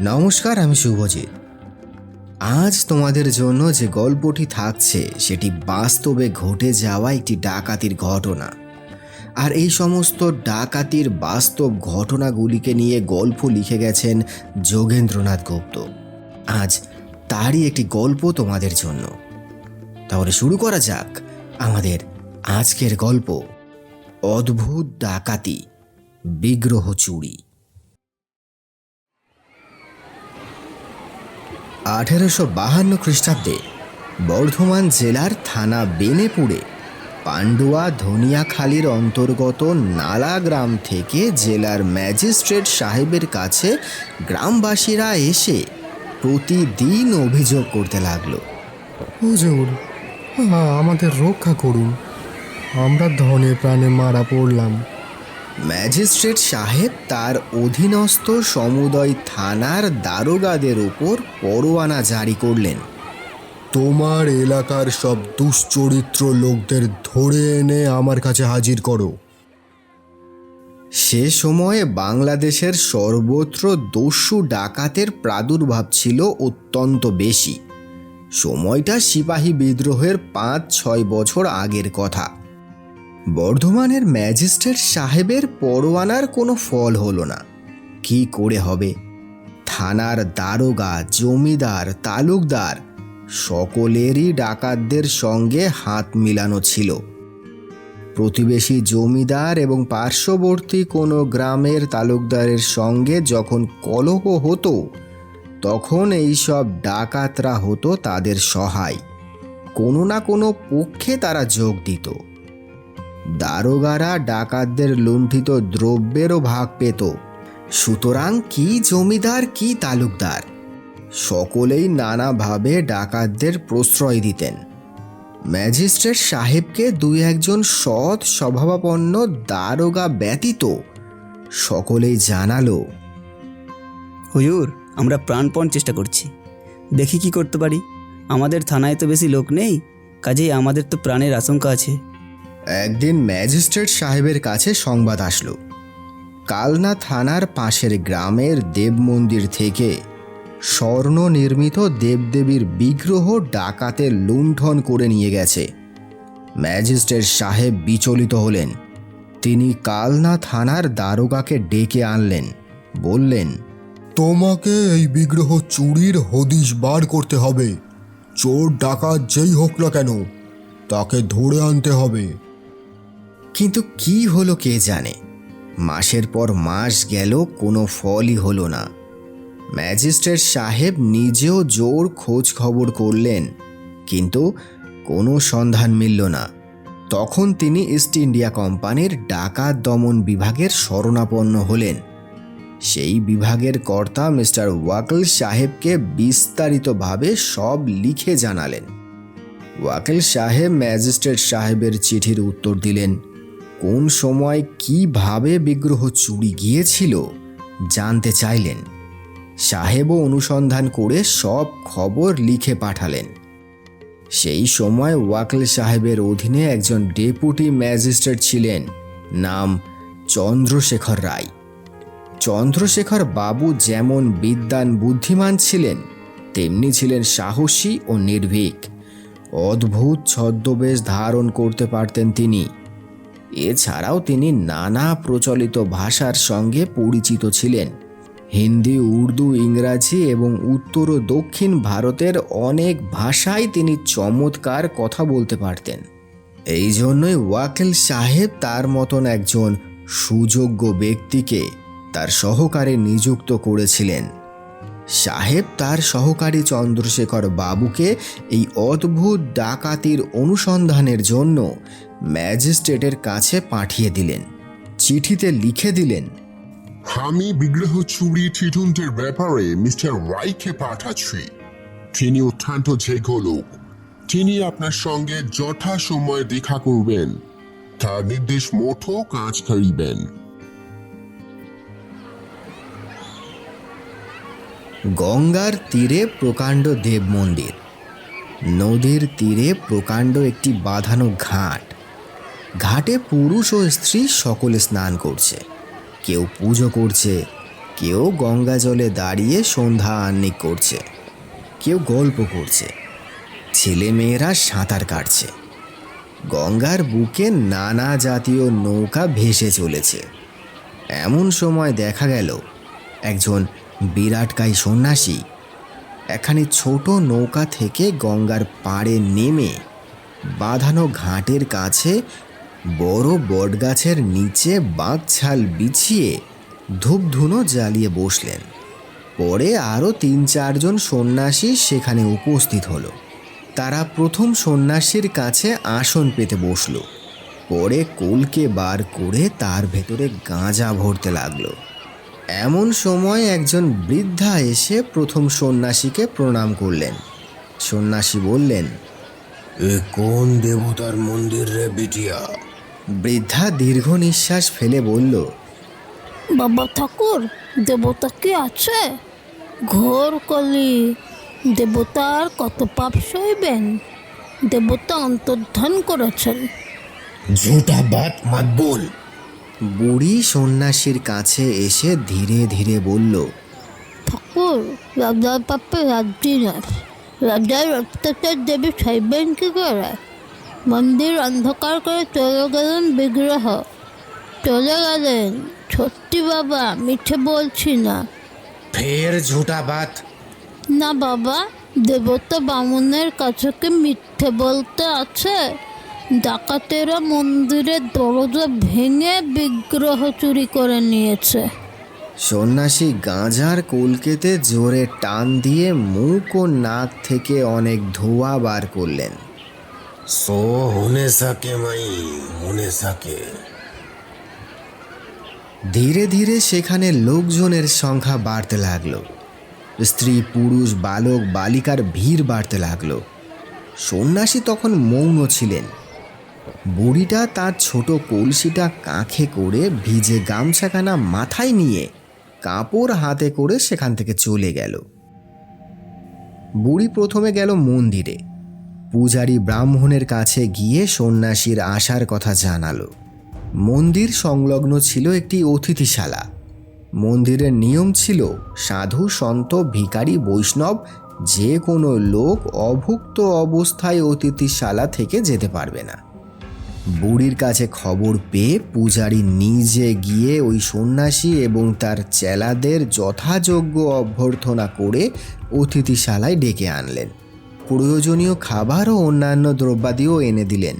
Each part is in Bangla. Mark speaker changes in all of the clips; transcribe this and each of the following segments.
Speaker 1: নমস্কার, আমি শুভজিৎ। আজ তোমাদের জন্য যে গল্পটি থাকছে, সেটি বাস্তবে ঘটে যাওয়া একটি ডাকাতির ঘটনা। আর এই সমস্ত ডাকাতির বাস্তব ঘটনাগুলিকে নিয়ে গল্প লিখে গেছেন যোগেন্দ্রনাথ গুপ্ত। আজ তারই একটি গল্প তোমাদের জন্য। তাহলে শুরু করা যাক আমাদের আজকের গল্প। অদ্ভুত ডাকাতি, বিগ্রহ চুরি। আঠেরোশো বাহান্ন খ্রিস্টাব্দে বর্ধমান জেলার থানা বেনেপুরে পান্ডুয়া ধনিয়াখালীর অন্তর্গত নালা গ্রাম থেকে জেলার ম্যাজিস্ট্রেট সাহেবের কাছে গ্রামবাসীরা এসে প্রতিদিন অভিযোগ করতে লাগল।
Speaker 2: হুজুর আমাদের রক্ষা করুন। আমরা ধনে প্রাণে মারা পড়লাম।
Speaker 1: ম্যাজিস্ট্রেট সাহেব তার অধীনস্থ সমুদয় থানার দারোগাদের ওপর পরোয়ানা জারি করলেন।
Speaker 2: তোমার এলাকার সব দুশ্চরিত্র লোকদের ধরে এনে আমার কাছে হাজির করো।
Speaker 1: সে সময়ে বাংলাদেশের সর্বত্র দস্যু ডাকাতের প্রাদুর্ভাব ছিল অত্যন্ত বেশি। সময়টা সিপাহী বিদ্রোহের পাঁচ ছয় বছর আগের কথা। বর্ধমানের ম্যাজিস্ট্রেট সাহেবের পরোয়ানার কোনো ফল হলো না। কি করে হবে? থানার দারোগা, জমিদার, তালুকদার, সকলেরই ডাকাতদের সঙ্গে হাত মিলানো ছিল। প্রতিবেশী জমিদার এবং পার্শ্ববর্তী কোনো গ্রামের তালুকদারের সঙ্গে যখন কলহ হতো, তখন এই সব ডাকাতরা হতো তাদের সহায়। কোনো না কোনো পক্ষে তারা যোগ দিত। দারোগারা ডাকাতদের লুণ্ঠিত দ্রব্যেরও ভাগ পেত। সুতরাং কি জমিদার, কি তালুকদার? সকলেই নানাভাবে ডাকাতদের প্রশ্রয় দিতেন। ম্যাজিস্ট্রেট সাহেবকে দুই একজন সৎ স্বভাবাপন্ন দারোগা ব্যতীত সকলেই জানালো,
Speaker 3: হুজুর, আমরা প্রাণপণ চেষ্টা করছি। দেখি কি করতে পারি। আমাদের থানায় তো বেশি লোক নেই, কাজেই আমাদের তো প্রাণের আশঙ্কা আছে।
Speaker 1: একদিন ম্যাজিস্ট্রেট সাহেবের কাছে সংবাদ আসলো। কালনা থানার পাশের গ্রামের দেব মন্দির থেকে স্বর্ণ নির্মিত দেবদেবীর বিগ্রহ ডাকাতে লুণ্ঠন করে নিয়ে গেছে। ম্যাজিস্ট্রেট সাহেব বিচলিত হলেন। তিনি কালনা থানার দারোগাকে ডেকে আনলেন। বললেন,
Speaker 2: তোমাকে এই বিগ্রহ চুরির হদিশ বার করতে হবে। চোর, ডাকাত, যেই হোক না কেন, তাকে ধরে আনতে হবে।
Speaker 1: কিন্তু কি হলো কে জানে? মাসের পর মাস গেল, কোনো ফলই হলো না। ম্যাজিস্ট্রেট সাহেব নিজেও জোর খোঁজ খবর করলেন, কিন্তু কোনো সন্ধান মিলল না। তখন তিনি ইস্ট ইন্ডিয়া কোম্পানির ডাকাত দমন বিভাগের শরণাপন্ন হলেন। সেই বিভাগের কর্তা মিস্টার ওয়াকল সাহেবকে বিস্তারিতভাবে সব লিখে জানালেন। ওয়াকিল সাহেব ম্যাজিস্ট্রেট সাহেবের চিঠির উত্তর দিলেন কোন সময় কীভাবে বিগ্রহ চুরি গিয়েছিল জানতে চাইলেন। সাহেবও অনুসন্ধান করে সব খবর লিখে পাঠালেন। সেই সময় ওয়াকল সাহেবের অধীনে একজন ডেপুটি ম্যাজিস্ট্রেট ছিলেন, নাম চন্দ্রশেখর রায়। চন্দ্রশেখর বাবু যেমন বিদ্বান বুদ্ধিমান ছিলেন, তেমনি ছিলেন সাহসী ও নির্ভীক। অদ্ভুত ছদ্মবেশ ধারণ করতে পারতেন তিনি। এছাড়াও তিনি নানা প্রচলিত ভাষার সঙ্গে পরিচিত ছিলেন। হিন্দি, উর্দু, ইংরাজি এবং উত্তর ও দক্ষিণ ভারতের অনেক ভাষায় তিনি চমৎকার কথা বলতে পারতেন। এই জন্যই ওয়াকিল সাহেব তার মতন একজন সুযোগ্য ব্যক্তিকে তার সহকারে নিযুক্ত করেছিলেন। সাহেব তার সহকারী চন্দ্রশেখর বাবুকে এই অদ্ভুত ডাকাতির অনুসন্ধানের জন্য ম্যাজিস্ট্রেটের কাছে পাঠিয়ে দিলেন। চিঠিতে লিখে দিলেন,
Speaker 4: আমি বিগ্রহ চুরি তদন্তের ব্যাপারে মিস্টার রাইকে পাঠাচ্ছি। তিনি অত্যন্ত যোগ্য লোক। তিনি আপনার সঙ্গে যথা সময় দেখা করবেন। তার নির্দেশ মতো কাজ করিবেন।
Speaker 1: গঙ্গার তীরে প্রকাণ্ড দেব মন্দির। নদীর তীরে প্রকাণ্ড একটি বাঁধানো ঘাট। ঘাটে পুরুষ ও স্ত্রী সকলে স্নান করছে। কেউ পুজো করছে, কেউ গঙ্গা জলে দাঁড়িয়ে সন্ধ্যা আহ্নিক করছে, কেউ গল্প করছে। ছেলে মেয়েরা সাঁতার কাটছে। গঙ্গার বুকে নানা জাতীয় নৌকা ভেসে চলেছে। এমন সময় দেখা গেল, একজন বিরাটকায় সন্ন্যাসী। একখানি ছোট নৌকা থেকে গঙ্গার পাড়ে নেমে বাঁধানো ঘাটের কাছে বড় বটগাছের নিচে বাঁকছাল বিছিয়ে ধূপধুনো জ্বালিয়ে বসলেন। পরে আরও তিন চারজন সন্ন্যাসী সেখানে উপস্থিত হলো। তারা প্রথম সন্ন্যাসীর কাছে আসন পেতে বসল। পরে কোলকে বার করে তার ভেতরে গাঁজা ভরতে লাগল। এমন সময় একজন বৃদ্ধা এসে প্রথম সন্ন্যাসীকে প্রণাম করলেন। সন্ন্যাসী বললেন
Speaker 2: এ কোন দেবতার মন্দির রে বিটিয়া?
Speaker 1: বৃদ্ধা দীর্ঘ নিঃশ্বাস ফেলে বলল
Speaker 5: বাবা ঠাকুর দেবতা কি আছে? ঘোর কলি দেবতার কত পাপ সইবেন? দেবতা অন্তর্ধান করেছেন।
Speaker 2: ঝুটা বাত মাত বল।
Speaker 1: বুড়ি সন্ন্যাসীর কাছে এসে ধীরে ধীরে বলল
Speaker 5: ঠাকুর রাজার পাপে রাজ্যি নয়। রাজার অত্যাচার দেবী সইবেন কি করে? মন্দির অন্ধকার করে চলে গেলেন বিগ্রহ। চলে গেলেন। সত্যি বাবা মিঠে বলছি না।
Speaker 1: ফের ঝুটা বাত
Speaker 5: না বাবা দেবতা বামুনের কাছে কি মিথ্যে বলতে আছে? ডাকাতেরা মন্দিরের দরজা ভেঙে বিগ্রহ চুরি করে নিয়েছে।
Speaker 1: সন্ন্যাসী গাঁজার কলকেতে জোরে টান দিয়ে মুখ ও নাক থেকে অনেক ধোঁয়া বার করলেন।
Speaker 2: সো হোনে সাকে মাই হোনে সাকে।
Speaker 1: ধীরে ধীরে সেখানে লোকজনের সংখ্যা বাড়তে লাগল। স্ত্রী পুরুষ বালক বালিকার ভিড় বাড়তে লাগল। সন্ন্যাসী তখন মৌন ছিলেন। বুড়িটা তার ছোট কলসিটা কাঁখে করে ভিজে গামছাখানা মাথায় নিয়ে কাপড় হাতে করে সেখান থেকে চলে গেল। বুড়ি প্রথমে গেল মন্দিরে। পূজারী ব্রাহ্মণের কাছে গিয়ে সন্ন্যাসীর আসার কথা জানালো। মন্দির সংলগ্ন ছিল একটি অতিথিশালা। মন্দিরের নিয়ম ছিল সাধু, সন্ত, ভিখারি, বৈষ্ণব যে কোনো লোক অভুক্ত অবস্থায় অতিথিশালা থেকে যেতে পারবে না। বুড়ির কাছে খবর পেয়ে পূজারী নিজে গিয়ে ওই সন্ন্যাসী এবং তার চেলাদের যথাযোগ্য অভ্যর্থনা করে অতিথিশালায় ডেকে আনলেন। প্রয়োজনীয় খাবার ও অন্যান্য দ্রব্যাদিও এনে দিলেন।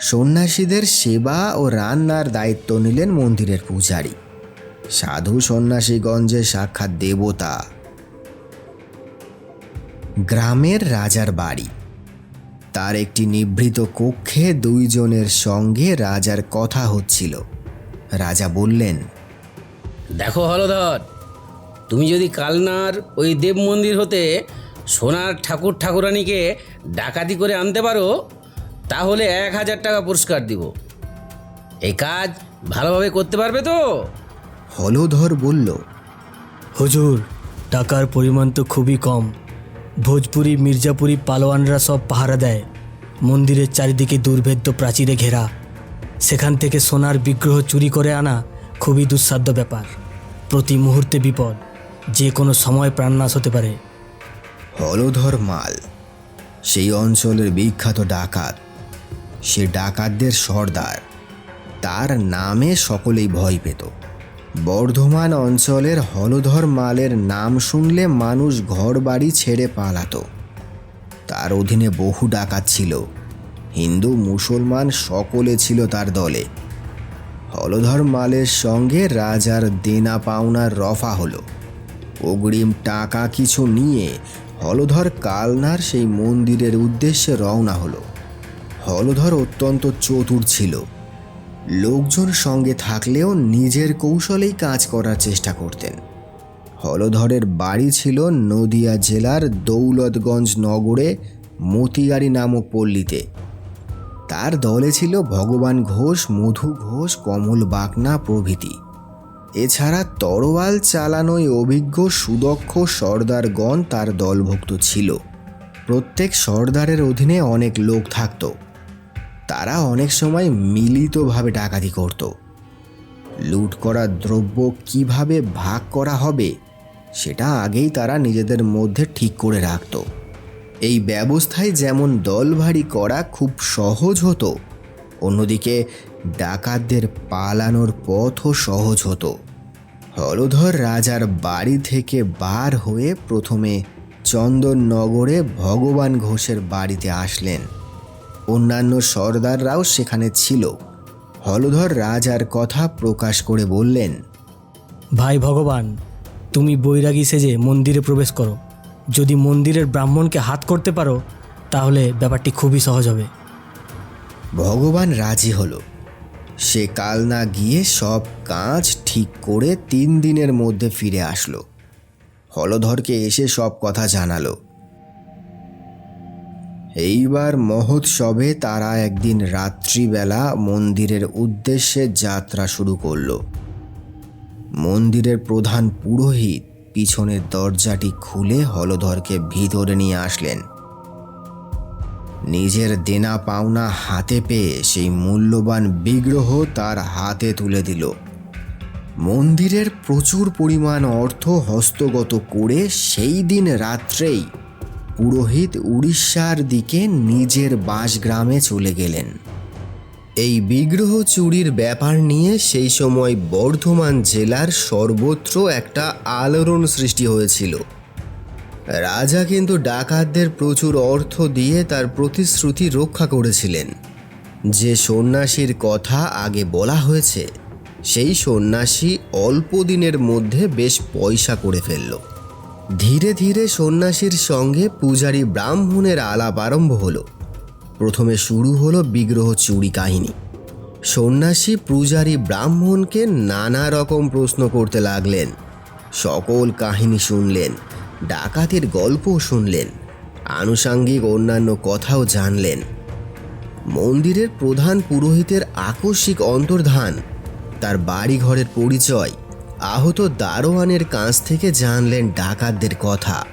Speaker 1: সন্ন্যাসীদের সেবা ও রান্নার দায়িত্ব নিলেন মন্দিরের পূজারী। সাধু সন্ন্যাসীগঞ্জে সাক্ষাৎ দেবতা। গ্রামের রাজার বাড়ি। তার একটি নিভৃত কক্ষে দুইজনের সঙ্গে রাজার কথা হচ্ছিল। রাজা বললেন
Speaker 6: দেখো হলধর তুমি যদি কালনার ওই দেব মন্দির হতে সোনার ঠাকুর ঠাকুরানীকে ডাকাতি করে আনতে পারো তাহলে এক হাজার টাকা পুরস্কার দিব। এই কাজ ভালোভাবে করতে পারবে তো?
Speaker 1: হলধর বলল
Speaker 7: হুজুর টাকার পরিমাণ তো খুবই কম। ভোজপুরি, মির্জাপুরি, পালোয়ানরা সব পাহারা দেয়। মন্দিরের চারিদিকে দুর্ভেদ্য প্রাচীরে ঘেরা। সেখান থেকে সোনার বিগ্রহ চুরি করে আনা খুবই দুঃসাধ্য ব্যাপার। প্রতি মুহূর্তে বিপদ, যে কোনো সময় প্রাণনাশ হতে পারে।
Speaker 1: হলধর মাল, সেই অঞ্চলের বিখ্যাত ডাকাত, সে ডাকাতদের সর্দার, তার নামে সকলেই ভয় পেত। বর্ধমান অঞ্চলের হলধর মালের নাম শুনলে মানুষ ঘর বাড়ি ছেড়ে পালাত। তার অধীনে বহু ডাকাত ছিল। হিন্দু, মুসলমান সকলে ছিল তার দলে। হলধর মালের সঙ্গে রাজার দেনা পাওনার রফা হলো। অগ্রিম টাকা কিছু নিয়ে হলধর কালনার সেই মন্দিরের উদ্দেশ্যে রওনা হলো। হলধর অত্যন্ত চতুর ছিল। লোকজন সঙ্গে থাকলেও নিজের কৌশলেই কাজ করার চেষ্টা করতেন। হলধরের বাড়ি ছিল নদিয়া জেলার দৌলতগঞ্জ নগরে মতিগাড়ি নামক পল্লীতে। তার দলে ছিল ভগবান ঘোষ, মধু ঘোষ, কমল বাকনা প্রভৃতি। এছাড়া তরোয়াল চালানোয় অভিজ্ঞ সুদক্ষ সর্দারগণ তার দলভুক্ত ছিল। প্রত্যেক সর্দারের অধীনে অনেক লোক থাকত। তারা অনেক সময় মিলিতভাবে ডাকাতি করত। লুট করা দ্রব্য কীভাবে ভাগ করা হবে, সেটা আগেই তারা নিজেদের মধ্যে ঠিক করে রাখত। এই ব্যবস্থায় যেমন দল ভারী করা খুব সহজ হতো, অন্যদিকে ডাকাতদের পালানোর পথও সহজ হতো। হলধর রাজার বাড়ি থেকে বার হয়ে প্রথমে চন্দননগরে ভগবান ঘোষের বাড়িতে আসলেন। অন্যান্য সর্দাররাও সেখানে ছিল। হলধর রাজার কথা প্রকাশ করে বললেন
Speaker 7: ভাই ভগবান তুমি বৈরাগী সেজে মন্দিরে প্রবেশ করো। যদি মন্দিরের ব্রাহ্মণকে হাত করতে পারো তাহলে ব্যাপারটি খুবই সহজ হবে।
Speaker 1: ভগবান রাজি হলো। সে কাল না গিয়ে সব কাজ ঠিক করে তিন দিনের মধ্যে ফিরে আসলো। হলধরকে এসে সব কথা জানালো। এইবার মহোৎসবে তারা একদিন রাত্রিবেলা মন্দিরের উদ্দেশ্যে যাত্রা শুরু করল। মন্দিরের প্রধান পুরোহিত পিছনের দরজাটি খুলে হলধরকে ভিতরে নিয়ে আসলেন। নিজের দেনা পাওনা হাতে পেয়ে সেই মূল্যবান বিগ্রহ তার হাতে তুলে দিল। মন্দিরের প্রচুর পরিমাণ অর্থ হস্তগত করে সেই দিন রাত্রেই পুরোহিত উড়িষ্যার দিকে নিজের বাসগ্রামে চলে গেলেন। এই বিগ্রহ চুরির ব্যাপার নিয়ে সেই সময় বর্ধমান জেলার সর্বত্র একটা আলোড়ন সৃষ্টি হয়েছিল। রাজা কিন্তু ডাকাতদের প্রচুর অর্থ দিয়ে তার প্রতিশ্রুতি রক্ষা করেছিলেন। যে সন্ন্যাসীর কথা আগে বলা হয়েছে, সেই সন্ন্যাসী অল্প দিনের মধ্যে বেশ পয়সা করে ফেলল। ধীরে ধীরে সন্ন্যাসীর সঙ্গে পূজারী ব্রাহ্মণের আলাপ আরম্ভ হলো। প্রথমে শুরু হলো বিগ্রহ চুরি কাহিনী। সন্ন্যাসী পূজারী ব্রাহ্মণকে নানা রকম প্রশ্ন করতে লাগলেন। সকল কাহিনী শুনলেন, ডাকাতের গল্পও শুনলেন, আনুষাঙ্গিক অন্যান্য কথাও জানলেন। মন্দিরের প্রধান পুরোহিতের আকস্মিক অন্তর্ধান, তার বাড়িঘরের পরিচয় আহত দারোয়ানের কাছ থেকে জানলেন ডাকাতদের কথা।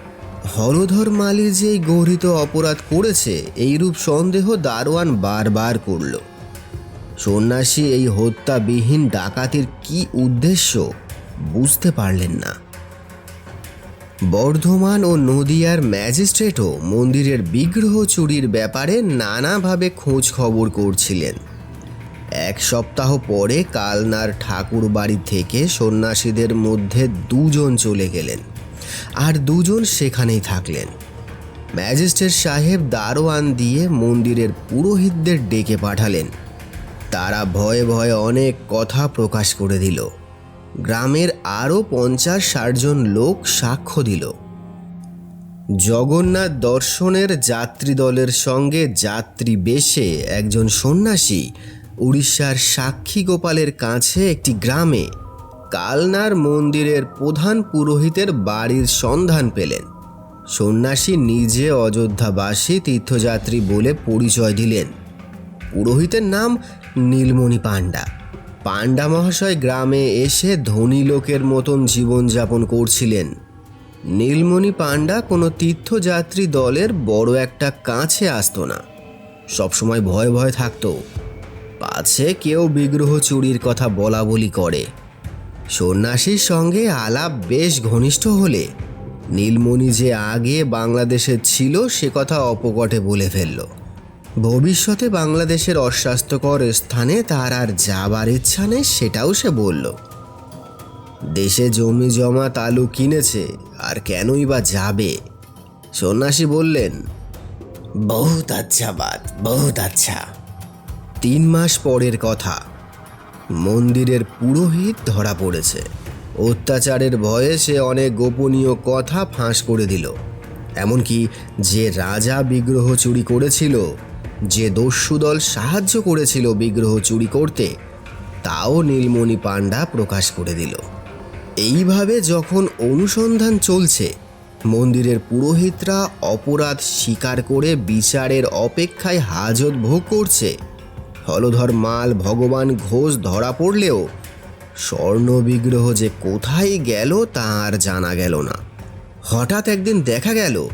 Speaker 1: হলধর মালি যে এই গর্হিত অপরাধ করেছে, এইরূপ সন্দেহ দারোয়ান বারবার করল। সন্ন্যাসী এই হত্যাবিহীন ডাকাতির কি উদ্দেশ্য বুঝতে পারলেন না। বর্ধমান ও নদিয়ার ম্যাজিস্ট্রেটও মন্দিরের বিগ্রহ চুরির ব্যাপারে নানাভাবে খোঁজ খবর করছিলেন। এক সপ্তাহ পরে কালনার ঠাকুর বাড়ি থেকে সন্ন্যাসীদের মধ্যে দুজন চলে গেলেন আর দুজন সেখানেই থাকলেন। ম্যাজিস্ট্রেট সাহেব দারোয়ান দিয়ে মন্দিরের পুরোহিতদের ডেকে পাঠালেন। তারা ভয়ে ভয়ে অনেক কথা প্রকাশ করে দিল। গ্রামের আরও পঞ্চাশ ষাটজন লোক সাক্ষ্য দিল। জগন্নাথ দর্শনের যাত্রী দলের সঙ্গে যাত্রী বেশে একজন সন্ন্যাসী উড়িষ্যার সাক্ষী গোপালের কাছে একটি গ্রামে কালনার মন্দিরের প্রধান পুরোহিতের বাড়ির সন্ধান পেলেন। সন্ন্যাসী নিজে অযোধ্যাবাসী তীর্থযাত্রী বলে পরিচয় দিলেন। পুরোহিতের নাম নীলমণি পাণ্ডা। পাণ্ডা মহাশয় গ্রামে এসে ধনী লোকের মতন জীবনযাপন করছিলেন। নীলমণি পাণ্ডা কোনো তীর্থযাত্রী দলের বড় একটা কাছে আসতো না। সবসময় ভয় ভয় থাকতো। পাছে কেউ বিগ্রহ চুরির কথা বলা বলি করে। সন্ন্যাসীর সঙ্গে আলাপ বেশ ঘনিষ্ঠ হলে, নীলমণি যে আগে বাংলাদেশে ছিল সে কথা অপকটে বলে ফেলল। ভবিষ্যতে বাংলাদেশের অস্বাস্থ্যকর স্থানে তার আর যাবার ইচ্ছা নেই সেটাও সে বলল। দেশে জমি জমা তালু কিনেছে, আর কেনই বা যাবে? সন্ন্যাসী বললেন, বহুত আচ্ছা বাত বহুত আচ্ছা। তিন মাস পরের কথা। মন্দিরের পুরোহিত ধরা পড়েছে। অত্যাচারের ভয়ে সে অনেক গোপনীয় কথা ফাঁস করে দিল। এমনকি যে রাজা বিগ্রহ চুরি করেছিল, যে দস্যুদল সাহায্য করেছিল বিগ্রহ চুরি করতে, তাও নীলমণি পাণ্ডা প্রকাশ করে দিল। এইভাবে যখন অনুসন্ধান চলছে, মন্দিরের পুরোহিতরা অপরাধ স্বীকার করে বিচারের অপেক্ষায় হাজত ভোগ করছে। হলধর মাল ভগবান ঘোষ ধরা পড়লেও স্বর্ণ বিগ্রহ যে কোথায় গেল তা আর জানা গেল না। হঠাৎ একদিন দেখা গেল,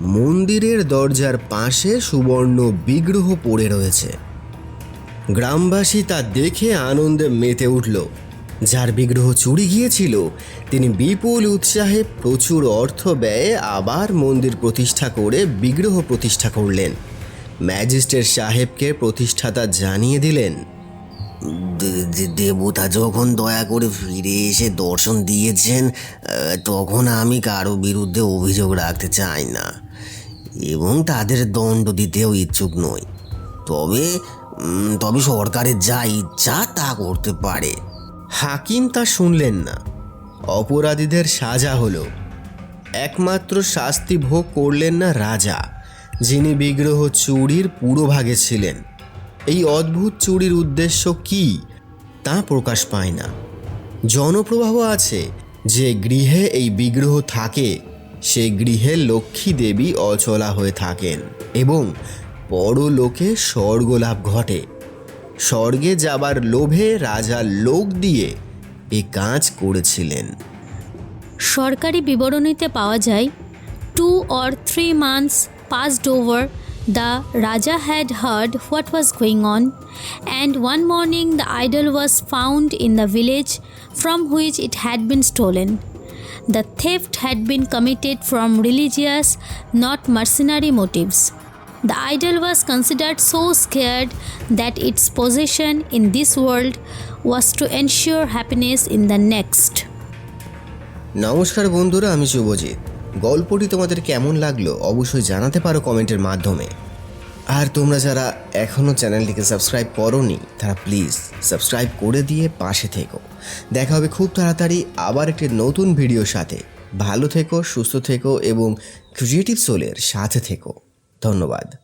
Speaker 1: মন্দিরের দরজার পাশে সুবর্ণ বিগ্রহ পড়ে রয়েছে। গ্রামবাসী তা দেখে আনন্দে মেতে উঠল। যার বিগ্রহ চুরি গিয়েছিল, তিনি বিপুল উৎসাহে প্রচুর অর্থ ব্যয়ে আবার মন্দির প্রতিষ্ঠা করে বিগ্রহ প্রতিষ্ঠা করলেন। ম্যাজিস্ট্রেট সাহেবকে প্রতিষ্ঠাতা জানিয়ে দিলেন দেবতা যখন দয়া করে ফিরে এসে দর্শন দিয়েছেন তখন আমি কারও বিরুদ্ধে অভিযোগ রাখতে চাই না। এবং তাদের দণ্ড দিতেও ইচ্ছুক নই। তবে তবে সরকারের যা ইচ্ছা তা করতে পারে। হাকিম তা শুনলেন না। অপরাধীদের সাজা হলো। একমাত্র শাস্তি ভোগ করলেন না রাজা। যিনি বিগ্রহ চুরির পুরোভাগে ছিলেন। এই অদ্ভুত চুরির উদ্দেশ্য কি, তা প্রকাশ পায় না। জনপ্রবাহ আছে, যে গৃহে এই বিগ্রহ থাকে, সে গৃহে লক্ষ্মী দেবী অচলা হয়ে থাকেন এবং পরলোকে স্বর্গলাভ ঘটে। স্বর্গে যাবার লোভে রাজা লোক দিয়ে এ কাজ করেছিলেন।
Speaker 8: সরকারি বিবরণীতে পাওয়া যায় two or three months passed over the raja had heard what was going on and one morning the idol was found in the village from which it had been stolen The theft had been committed from religious, not mercenary motives. The idol was considered so scared that its possession in this world was to ensure happiness in the next.
Speaker 1: নমস্কার বন্ধুরা আমি শুভজিৎ গল্পটি তোমাদের কেমন লাগল অবশ্যই জানাতে পারো কমেন্টের মাধ্যমে। আর তোমরা যারা এখনও চ্যানেলটিকে সাবস্ক্রাইব করোনি, তারা প্লিজ সাবস্ক্রাইব করে দিয়ে পাশে থেকো। দেখা হবে খুব তাড়াতাড়ি আবার একটি নতুন ভিডিওর সাথে। ভালো থেকো, সুস্থ থেকো এবং ক্রিয়েটিভ সোলের সাথে থেকো। ধন্যবাদ।